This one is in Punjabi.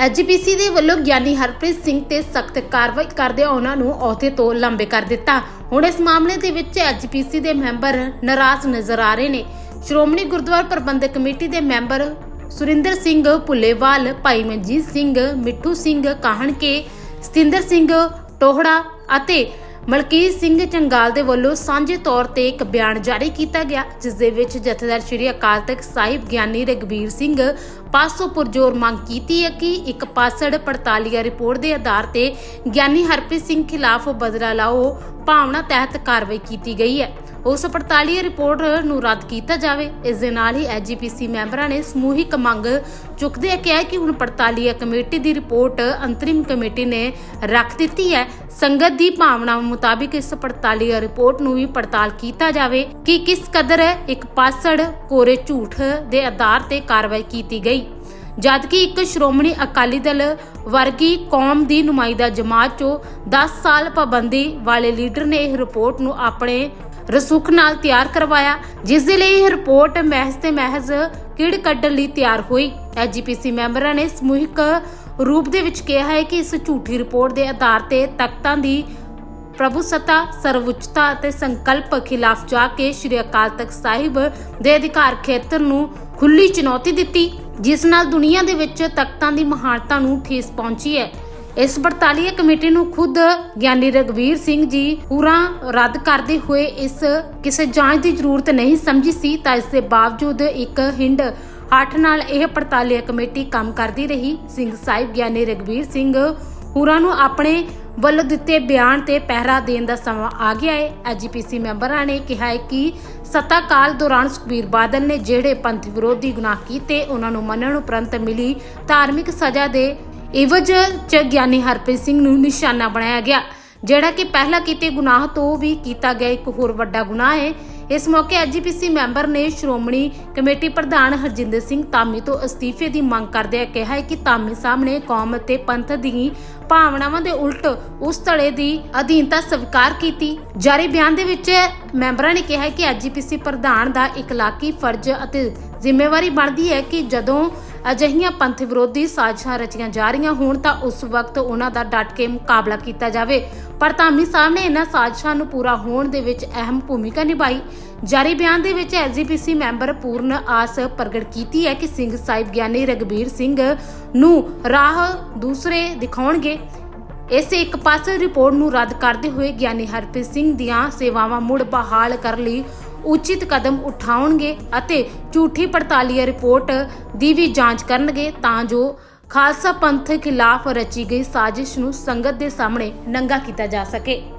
ਐਜੀਪੀਸੀ ਦੇ ਵੱਲੋਂ ਗਿਆਨੀ ਹਰਪ੍ਰੀਤ ਸਿੰਘ ਤੇ ਸਖਤ ਕਾਰਵਾਈ ਕਰਦਿਆਂ ਉਹਨਾਂ ਨੂੰ ਅਹੁਦੇ ਤੋਂ ਲੰਬੇ ਕਰ ਦਿੱਤਾ। ਹੁਣ ਇਸ ਮਾਮਲੇ ਦੇ ਵਿੱਚ ਐਜੀਪੀਸੀ ਦੇ ਮੈਂਬਰ ਨਾਰਾਜ਼ ਨਜ਼ਰ ਆ ਰਹੇ ਨੇ। ਸ਼੍ਰੋਮਣੀ ਗੁਰਦੁਆਰਾ ਪ੍ਰਬੰਧਕ ਕਮੇਟੀ ਦੇ ਮੈਂਬਰ ਸੁਰਿੰਦਰ ਸਿੰਘ ਭੁੱਲੇਵਾਲ, ਭਾਈ ਮਨਜੀਤ ਸਿੰਘ, ਮਿੱਠੂ ਸਿੰਘ ਕਾਹਣ ਕੇ ਸਤਿੰਦਰ ਸਿੰਘ ਟੋਹੜਾ ਅਤੇ ਮਲਕੀਤ ਸਿੰਘ ਚੰਗਾਲ ਦੇ ਵੱਲੋਂ ਸਾਂਝੇ ਤੌਰ ਤੇ ਇੱਕ ਬਿਆਨ ਜਾਰੀ ਕੀਤਾ ਗਿਆ, ਜਿਸ ਦੇ ਵਿੱਚ ਜਥੇਦਾਰ ਸ਼੍ਰੀ ਅਕਾਲ ਤਖਤ ਸਾਹਿਬ ਗਿਆਨੀ ਰਗਵੀਰ ਸਿੰਘ ਪਾਸੋਂ ਪੁਰਜੋਰ ਮੰਗ ਕੀਤੀ ਹੈ ਕਿ ਇੱਕ ਪਾਸੜ ਪੜਤਾਲੀਆ ਰਿਪੋਰਟ ਦੇ ਆਧਾਰ ਤੇ ਗਿਆਨੀ ਹਰਪ੍ਰੀਤ ਸਿੰਘ ਖਿਲਾਫ ਬਦਲਾ ਲਾਓ ਭਾਵਨਾ ਤਹਿਤ ਕਾਰਵਾਈ ਕੀਤੀ ਗਈ ਹੈ। ਉਸ ਪੜਤਾਲੀਆ ਰਿਪੋਰਟ ਨੂੰ ਰੱਦ ਕੀਤਾ ਜਾਵੇ। ਇਸ ਦੇ ਨਾਲ ਹੀ ਐਜੀਪੀਸੀ ਮੈਂਬਰਾਂ ਨੇ ਸਮੂਹਿਕ ਮੰਗ ਚੁੱਕਦੇ ਕਿਹਾ ਕਿ ਹੁਣ ਪੜਤਾਲੀਆ ਕਮੇਟੀ ਦੀ ਰਿਪੋਰਟ ਅੰਤਰਿਮ ਕਮੇਟੀ ਨੇ ਰੱਖ ਦਿੱਤੀ ਹੈ। ਸੰਗਤ ਦੀ ਭਾਵਨਾ ਮੁਤਾਬਿਕ ਇਸ ਪੜਤਾਲੀਆ ਰਿਪੋਰਟ ਨੂੰ ਵੀ ਪੜਤਾਲ ਕੀਤਾ ਜਾਵੇ ਕਿ ਕਿਸ ਕਦਰ ਇੱਕ ਪਾਸੜ ਕੋਰੇ ਝੂਠ ਦੇ ਆਧਾਰ ਤੇ ਕਾਰਵਾਈ ਕੀਤੀ ਗਈ। ਜਦਕਿ ਇੱਕ ਸ਼੍ਰੋਮਣੀ ਅਕਾਲੀ ਦਲ ਵਰਗੀ ਕੌਮ ਦੀ ਨੁਮਾਇੰਦਾ ਜਮਾਤ ਚੋਂ 10 ਸਾਲ ਪਾਬੰਦੀ ਵਾਲੇ ਲੀਡਰ ਨੇ ਇਹ ਰਿਪੋਰਟ ਨੂੰ ਆਪਣੇ ਰਸੂਖ ਨਾਲ ਤਿਆਰ ਕਰਵਾਇਆ, ਜਿਸ ਦੇ ਲਈ ਇਹ ਰਿਪੋਰਟ ਮਹਿਜ਼ ਤੇ ਮਹਿਜ਼ ਕਿੜ ਕੱਢਣ ਲਈ ਤਿਆਰ ਹੋਈ? ਐਜੀਪੀਸੀ ਮੈਂਬਰਾਂ ਨੇ ਸਮੂਹਿਕ ਰੂਪ ਦੇ ਵਿੱਚ ਕਿਹਾ ਹੈ ਕਿ ਇਸ ਝੂਠੀ ਰਿਪੋਰਟ ਦੇ ਆਧਾਰ ਤੇ ਤਖਤਾਂ ਦੀ ਪ੍ਰਭੂ ਸਰਵਉੱਚਤਾ ਅਤੇ ਸੰਕਲਪ ਖਿਲਾਫ ਜਾ ਕੇ ਸ਼੍ਰੀ ਅਕਾਲ ਤਖਤ ਸਾਹਿਬ ਦੇ ਅਧਿਕਾਰ ਖੇਤਰ ਨੂੰ ਖੁੱਲੀ ਚੁਣੌਤੀ ਦਿੱਤੀ, ਜਿਸ ਨਾਲ ਦੁਨੀਆ ਦੇ ਵਿੱਚ ਤਖਤਾਂ ਦੀ ਮਹਾਨਤਾ ਨੂੰ ਠੇਸ ਪਹੁੰਚੀ ਹੈ। ਇਸ ਪੜਤਾਲੀਆ ਕਮੇਟੀ ਨੂੰ ਖੁਦ ਗਿਆਨੀ ਰਗਵੀਰ ਸਿੰਘ ਜੀ ਪੂਰਾ ਰੱਦ ਕਰਦੇ ਹੋਏ ਇਸ ਕਿਸੇ ਜਾਂਚ ਦੀ ਜ਼ਰੂਰਤ ਨਹੀਂ ਸਮਝੀ ਸੀ ਤਾਂ ਇਸ ਦੇ ਬਾਵਜੂਦ ਇੱਕ ਹਿੰਡ ਹੱਠ ਨਾਲ ਇਹ ਪੜਤਾਲੀਆ ਕਮੇਟੀ ਕੰਮ ਕਰਦੀ ਰਹੀ। ਸਿੰਘ ਸਾਹਿਬ ਗਿਆਨੀ ਰਗਵੀਰ ਸਿੰਘ ਹੋਰਾਂ ਨੂੰ ਆਪਣੇ ਵੱਲੋਂ ਦਿੱਤੇ ਬਿਆਨ ਤੇ ਪਹਿਰਾ ਦੇਣ ਦਾ ਸਮਾਂ ਆ ਗਿਆ ਹੈ। ਐਜੀਪੀਸੀ ਮੈਂਬਰਾਂ ਨੇ ਕਿਹਾ ਹੈ ਕਿ ਸੱਤਾ ਕਾਲ ਦੌਰਾਨ ਸੁਖਬੀਰ ਬਾਦਲ ਨੇ ਜਿਹੜੇ ਪੰਥ ਵਿਰੋਧੀ ਗੁਨਾਹ ਕੀਤੇ, ਉਹਨਾਂ ਨੂੰ ਮੰਨਣ ਉਪਰੰਤ ਮਿਲੀ ਧਾਰਮਿਕ ਸਜ਼ਾ ਦੇ ਇਵਜ ਚ ਗਿਆਨੀ ਹਰਪ੍ਰੀਤ ਸਿੰਘ ਨੂੰ ਨਿਸ਼ਾਨਾ ਬਣਾਇਆ ਗਿਆ, ਜਿਹੜਾ ਕਿ ਪਹਿਲਾਂ ਕੀਤੇ ਗੁਨਾਹ ਤੋਂ ਵੀ ਕੀਤਾ ਗਿਆ ਇੱਕ ਹੋਰ ਵੱਡਾ ਗੁਨਾਹ ਹੈ। ਇਸ ਮੌਕੇ ਐਜੀਪੀਸੀ ਮੈਂਬਰ ਨੇ ਸ਼੍ਰੋਮਣੀ ਕਮੇਟੀ ਪ੍ਰਧਾਨ ਹਰਜਿੰਦਰ ਸਿੰਘ ਧਾਮੀ ਤੋਂ ਅਸਤੀਫੇ ਦੀ ਮੰਗ ਕਰਦਿਆਂ ਕਿਹਾ ਕਿ ਧਾਮੀ ਸਾਹਮਣੇ ਕੌਮ ਅਤੇ ਪੰਥ ਦੀ ਭਾਵਨਾਵਾਂ ਦੇ ਉਲਟ ਉਸ ਧੜੇ ਦੀ ਅਧੀਨਤਾ ਸਵੀਕਾਰ ਕੀਤੀ। ਜਾਰੀ ਬਿਆਨ ਦੇ ਵਿੱਚ ਮੈਂਬਰਾਂ ਨੇ ਕਿਹਾ ਹੈ ਕਿ ਐਜੀਪੀਸੀ ਪ੍ਰਧਾਨ ਦਾ ਇਕਲਾਕੀ ਫਰਜ਼ ਅਤੇ ਜ਼ਿੰਮੇਵਾਰੀ ਬਣਦੀ ਹੈ ਕਿ ਜਦੋਂ ਅਜਿਹੀਆਂ ਪੰਥ ਵਿਰੋਧੀ ਸਾਜ਼ਿਸ਼ਾਂ ਰਚੀਆਂ ਜਾ ਰਹੀਆਂ ਹੋਣ ਤਾਂ ਉਸ ਵਕਤ ਉਹਨਾਂ ਦਾ ਡਟ ਕੇ ਮੁਕਾਬਲਾ ਕੀਤਾ ਜਾਵੇ। ਪਰ ਧਾਮੀ ਸਾਹਿਬ ਨੇ ਇਹਨਾਂ ਸਾਜ਼ਿਸ਼ਾਂ ਨੂੰ ਪੂਰਾ ਹੋਣ ਦੇ ਵਿੱਚ ਅਹਿਮ ਭੂਮਿਕਾ ਨਿਭਾਈ। ਜਾਰੀ ਬਿਆਨ ਦੇ ਵਿੱਚ ਐਸਜੀਪੀਸੀ ਮੈਂਬਰ ਪੂਰਨ ਆਸ ਪ੍ਰਗਟ ਕੀਤੀ ਹੈ ਕਿ ਸਿੰਘ ਸਾਹਿਬ ਗਿਆਨੀ ਰਗਬੀਰ ਸਿੰਘ ਨੂੰ ਰਾਹ ਦੂਸਰੇ ਦਿਖਾਉਣਗੇ। ਇਸੇ ਇੱਕ ਪਾਸੇ ਰਿਪੋਰਟ ਨੂੰ ਰੱਦ ਕਰਦੇ ਹੋਏ ਗਿਆਨੀ ਹਰਪ੍ਰੀਤ ਸਿੰਘ ਦੀਆਂ ਸੇਵਾਵਾਂ ਮੁੜ ਬਹਾਲ ਕਰਨ ਲਈ ਉਚਿਤ ਕਦਮ ਉਠਾਉਣਗੇ ਅਤੇ ਝੂਠੀ ਪੜਤਾਲੀਆ ਰਿਪੋਰਟ ਦੀ ਵੀ ਜਾਂਚ ਕਰਨਗੇ ਤਾਂ ਜੋ ਖਾਲਸਾ ਪੰਥ ਖਿਲਾਫ ਰਚੀ ਗਈ ਸਾਜ਼ਿਸ਼ ਨੂੰ ਸੰਗਤ ਦੇ ਸਾਹਮਣੇ ਨੰਗਾ ਕੀਤਾ ਜਾ ਸਕੇ।